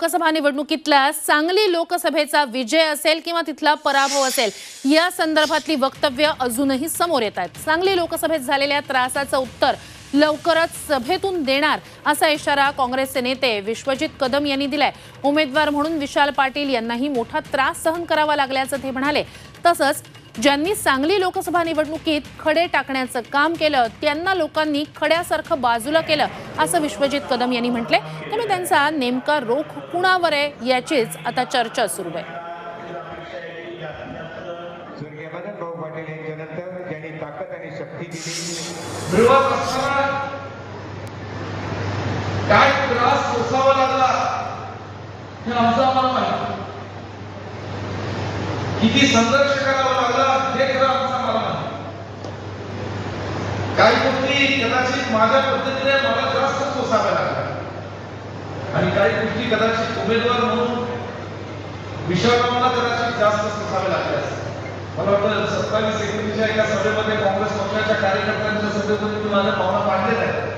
लोकसभा निवडणुकीतला सांगली लोकसभेचा विजय असेल किंवा तिथला पराभव असेल या संदर्भातली वक्तव्य अजूनही समोर येत आहेत. सांगली लोकसभेत झालेल्या त्रासाचं उत्तर लवकरच सभेतून देणार असा इशारा काँग्रेसचे नेते विश्वजित कदम यांनी दिलाय. उमेदवार म्हणून विशाल पाटील यांनाही मोठा त्रास सहन करावा लागल्याचं ते म्हणाले. तसंच ज्यांनी सांगली लोकसभा निवडणुकीत खडे टाकण्याचं काम केलं त्यांना लोकांनी खड्यासारखं बाजूला केलं असं विश्वजित कदम यांनी म्हटलंय त्यामुळे त्यांचा नेमका रोख कुणावर आहे याचीच आता चर्चा सुरू आहे. काय त्रास सोसावा लागला हे आमचं आम्हाला माहिती किती संघर्ष करावा लागला हे खरं आमचं आम्हाला माहिती काही गोष्टी कदाचित माझ्या पद्धतीने मला जास्त सोसाव्या लागल्या आणि काही गोष्टी कदाचित उमेदवार म्हणून विशाळरावांना कदाचित जास्त सोसाव्या लागल्या मला वाटतं सत्तावीस एकोणीसच्या एका सभेमध्ये काँग्रेस पक्षाच्या कार्यकर्त्यांच्या सभेमध्ये मी माझ्या भावना मांडलेल्या आहेत